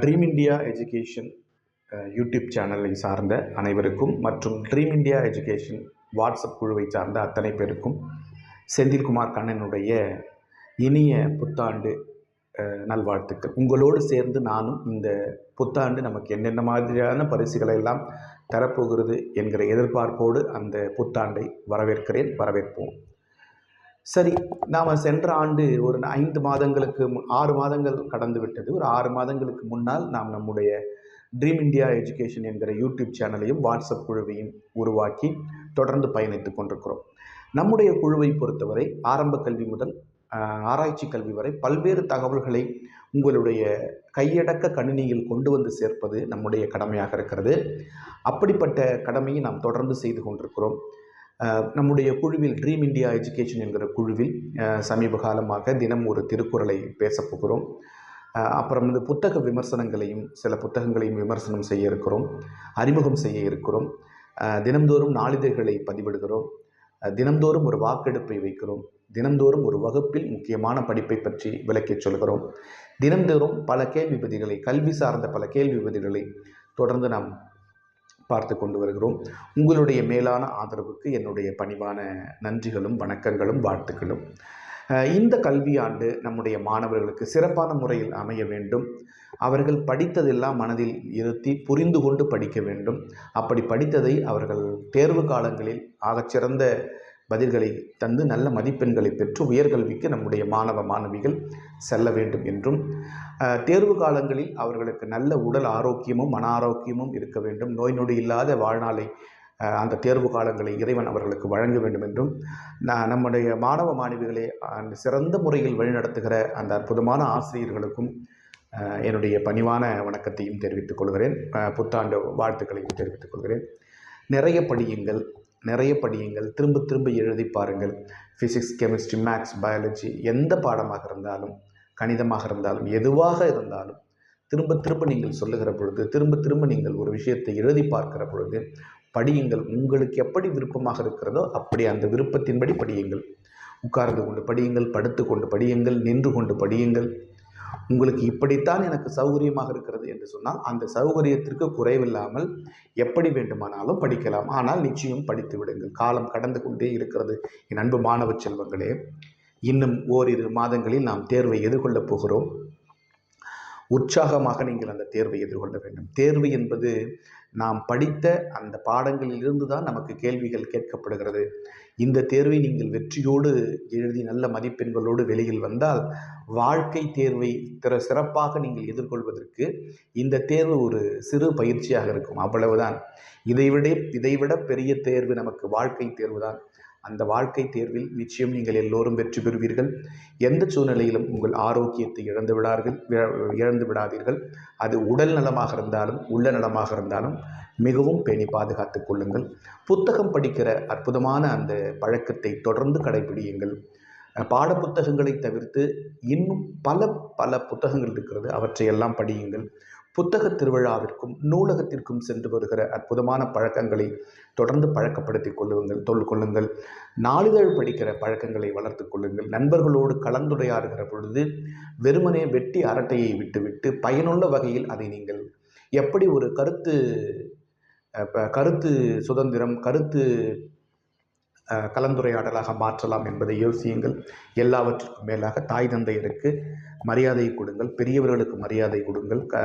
Dream India education YouTube சேனலை சார்ந்த அனைவருக்கும் மற்றும் ட்ரீம் இந்தியா எஜுகேஷன் வாட்ஸ்அப் குழுவை சார்ந்த அத்தனை பேருக்கும் செந்தில்குமார் கண்ணனுடைய இனிய புத்தாண்டு நல்வாழ்த்துக்கள். உங்களோடு சேர்ந்து நானும் இந்த புத்தாண்டு நமக்கு என்னென்ன மாதிரியான பரிசுகளை எல்லாம் தரப்போகிறது என்கிற எதிர்பார்ப்போடு அந்த புத்தாண்டை வரவேற்கிறேன் வரவேற்போம். சரி நாம் சென்ற ஆண்டு ஒரு ஐந்து மாதங்களுக்கு முன் ஆறு மாதங்கள் கடந்து விட்டது. ஒரு ஆறு மாதங்களுக்கு முன்னால் நாம் நம்முடைய ட்ரீம் இந்தியா எஜுகேஷன் என்கிற யூடியூப் சேனலையும் வாட்ஸ்அப் குழுவையும் உருவாக்கி தொடர்ந்து பயணித்துக் கொண்டிருக்கிறோம். நம்முடைய குழுவை பொறுத்தவரை ஆரம்ப கல்வி முதல் ஆராய்ச்சி கல்வி வரை பல்வேறு தகவல்களை உங்களுடைய கையடக்க கணினியில் கொண்டு வந்து சேர்ப்பது நம்முடைய கடமையாக இருக்கிறது. அப்படிப்பட்ட கடமையை நாம் தொடர்ந்து செய்து கொண்டிருக்கிறோம். நம்முடைய குழுவில் ட்ரீம் இந்தியா எஜுகேஷன் என்கிற குழுவில் சமீப காலமாக தினம் ஒரு திருக்குறளை பேசப்போகிறோம் அப்புறம் வந்து புத்தக விமர்சனங்களையும் சில புத்தகங்களையும் விமர்சனம் செய்ய இருக்கிறோம் அறிமுகம் செய்ய இருக்கிறோம். தினந்தோறும் தினம்தோறும் நாளிதழ்களை பதிவிடுகிறோம். தினந்தோறும் தினம்தோறும் ஒரு வாக்கெடுப்பை வைக்கிறோம். தினம்தோறும் ஒரு வகுப்பில் முக்கியமான படிப்பை பற்றி விளக்கிச் சொல்கிறோம். தினம்தோறும் பல கேள்வி பதில்களை கல்வி சார்ந்த பல கேள்வி பதில்களை தொடர்ந்து நாம் பார்த்து கொண்டு வருகிறோம். உங்களுடைய மேலான ஆதரவுக்கு என்னுடைய பணிவான நன்றிகளும் வணக்கங்களும் வாழ்த்துக்களும். இந்த கல்வியாண்டு நம்முடைய மாணவர்களுக்கு சிறப்பான முறையில் அமைய வேண்டும். அவர்கள் படித்ததெல்லாம் மனதில் இருத்தி புரிந்து கொண்டு படிக்க வேண்டும். அப்படி படித்ததை அவர்கள் தேர்வு காலங்களில் ஆகச்சிறந்த பதில்களை தந்து நல்ல மதிப்பெண்களை பெற்று உயர்கல்விக்கு நம்முடைய மாணவ மாணவிகள் செல்ல வேண்டும் என்றும் தேர்வு காலங்களில் அவர்களுக்கு நல்ல உடல் ஆரோக்கியமும் மன ஆரோக்கியமும் இருக்க வேண்டும். நோய் நொடி இல்லாத வாழ்நாளை அந்த தேர்வு காலங்களை இறைவன் அவர்களுக்கு வழங்க வேண்டும் என்றும் நான் நம்முடைய மாணவ மாணவிகளை அந்த சிறந்த முறையில் வழிநடத்துகிற அந்த அற்புதமான ஆசிரியர்களுக்கும் என்னுடைய பணிவான வணக்கத்தையும் தெரிவித்துக் கொள்கிறேன். புத்தாண்டு வாழ்த்துக்களையும் தெரிவித்துக் கொள்கிறேன். நிறைய படியுங்கள். நிறைய படியுங்கள். திரும்ப திரும்ப எழுதி பாருங்கள். ஃபிசிக்ஸ் கெமிஸ்ட்ரி மேக்ஸ் பயாலஜி எந்த பாடமாக இருந்தாலும் கணிதமாக இருந்தாலும் எதுவாக இருந்தாலும் திரும்ப திரும்ப நீங்கள் சொல்லுகிற பொழுது திரும்ப திரும்ப நீங்கள் ஒரு விஷயத்தை எழுதி பார்க்கிற பொழுது படியுங்கள். உங்களுக்கு எப்படி விருப்பமாக இருக்கிறதோ அப்படி அந்த விருப்பத்தின்படி படியுங்கள். உட்கார்ந்து கொண்டு படியுங்கள் படுத்து கொண்டு படியுங்கள் நின்று கொண்டு படியுங்கள். உங்களுக்கு இப்படித்தான் எனக்கு சௌகரியமாக இருக்கிறது என்று சொன்னால் அந்த சௌகரியத்திற்கு குறைவில்லாமல் எப்படி வேண்டுமானாலும் படிக்கலாம். ஆனால் நிச்சயம் படித்து விடுங்கள். காலம் கடந்து கொண்டே இருக்கிறது. என் அன்பு மாணவ செல்வங்களே இன்னும் ஓரிரு மாதங்களில் நாம் தேர்வை எதிர்கொள்ளப் போகிறோம். உற்சாகமாக நீங்கள் அந்த தேர்வை எதிர்கொள்ள வேண்டும். தேர்வு என்பது நாம் படித்த அந்த பாடங்களிலிருந்து தான் நமக்கு கேள்விகள் கேட்கப்படுகிறது. இந்த தேர்வை நீங்கள் வெற்றியோடு எழுதி நல்ல மதிப்பெண்களோடு வெளியில் வந்தால் வாழ்க்கை தேர்வை திற சிறப்பாக நீங்கள் எதிர்கொள்வதற்கு இந்த தேர்வு ஒரு சிறு பயிற்சியாக இருக்கும். அவ்வளவுதான். இதைவிட இதைவிட பெரிய தேர்வு நமக்கு வாழ்க்கை தேர்வு தான் அந்த வாழ்க்கை தேர்வில் நிச்சயம் நீங்கள் எல்லோரும் வெற்றி பெறுவீர்கள். எந்த சூழ்நிலையிலும் உங்கள் ஆரோக்கியத்தை இழந்து விடார்கள் இழந்து விடாதீர்கள். அது உடல் நலமாக இருந்தாலும் உள்ள நலமாக இருந்தாலும் மிகவும் பேணி பாதுகாத்துக் கொள்ளுங்கள். புத்தகம் படிக்கிற அற்புதமான அந்த பழக்கத்தை தொடர்ந்து கடைபிடியுங்கள். அஹ் பாடப்புத்தகங்களை தவிர்த்து இன்னும் பல பல புத்தகங்கள் இருக்கிறது. அவற்றையெல்லாம் படியுங்கள். புத்தக திருவிழாவிற்கும் நூலகத்திற்கும் சென்று வருகிற அற்புதமான பழக்கங்களை தொடர்ந்து பழக்கப்படுத்தி கொள்ளுங்கள் தொல் கொள்ளுங்கள். நாளிதழ் படிக்கிற பழக்கங்களை வளர்த்துக் கொள்ளுங்கள். நண்பர்களோடு கலந்துரையாடுகிற பொழுது வெறுமனே வெட்டி அரட்டையை விட்டுவிட்டு பயனுள்ள வகையில் அதை நீங்கள் எப்படி ஒரு கருத்து கருத்து சுதந்திரம் கருத்து கலந்துரையாடலாக மாற்றலாம் என்பதை யோசியுங்கள். எல்லாவற்றுக்கும் மேலாக தாய் தந்தையருக்கு மரியாதை கொடுங்கள். பெரியவர்களுக்கு மரியாதை கொடுங்கள். க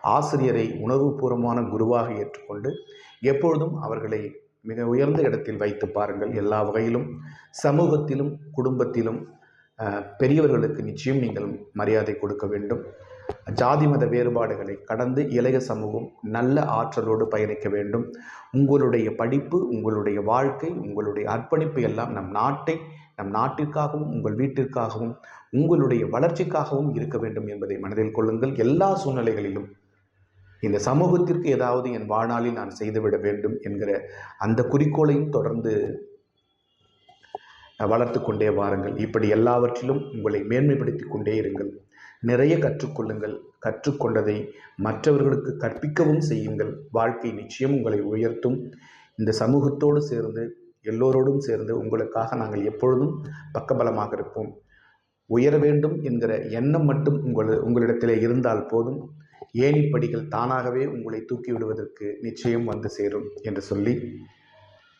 ஆசிரியரை உணர்வுபூர்வமான குருவாக ஏற்றுக்கொண்டு எப்பொழுதும் அவர்களை மிக உயர்ந்த இடத்தில் வைத்து பாருங்கள். எல்லா வகையிலும் சமூகத்திலும் குடும்பத்திலும் பெரியவர்களுக்கு நிச்சயம் நீங்கள் மரியாதை கொடுக்க வேண்டும். ஜாதி மத வேறுபாடுகளை கடந்து இளைய சமூகம் நல்ல ஆற்றலோடு பயணிக்க வேண்டும். உங்களுடைய படிப்பு உங்களுடைய வாழ்க்கை உங்களுடைய அர்ப்பணிப்பு எல்லாம் நம் நாட்டை நம் நாட்டிற்காகவும் உங்கள் வீட்டிற்காகவும் உங்களுடைய வளர்ச்சிக்காகவும் இருக்க வேண்டும் என்பதை மனதில் கொள்ளுங்கள். எல்லா சூழ்நிலைகளிலும் இந்த சமூகத்திற்கு ஏதாவது என் வாழ்நாளில் நான் செய்துவிட வேண்டும் என்கிற அந்த குறிக்கோளையும் தொடர்ந்து வளர்த்து கொண்டே வாருங்கள். இப்படி எல்லாவற்றிலும் உங்களை மேன்மைப்படுத்தி கொண்டே இருங்கள். நிறைய கற்றுக்கொள்ளுங்கள். கற்றுக்கொண்டதை மற்றவர்களுக்கு கற்பிக்கவும் செய்யுங்கள். வாழ்க்கை நிச்சயம் உங்களை உயர்த்தும். இந்த சமூகத்தோடு சேர்ந்து எல்லோரோடும் சேர்ந்து உங்களுக்காக நாங்கள் எப்பொழுதும் பக்கபலமாக இருப்போம். உயர வேண்டும் என்கிற எண்ணம் மட்டும் உங்கள் உங்களிடத்திலே இருந்தால் போதும். ஏணிப்படிகள் தானாகவே உங்களை தூக்கி விடுவதற்கு நிச்சயம் வந்து சேரும் என்று சொல்லி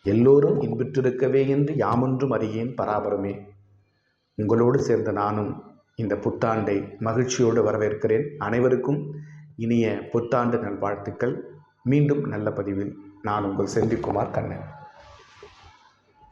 எல்லோரும் இன்புற்றிருக்கவே என்று யாமொன்றும் அறியேன் பராபரமே. உங்களோடு சேர்ந்த நானும் இந்த புத்தாண்டை மகிழ்ச்சியோடு வரவேற்கிறேன். அனைவருக்கும் இனிய புத்தாண்டு நல்வாழ்த்துக்கள். மீண்டும் நல்ல பதிவில் நான் உங்கள் செந்தில்குமார் கண்ணன்.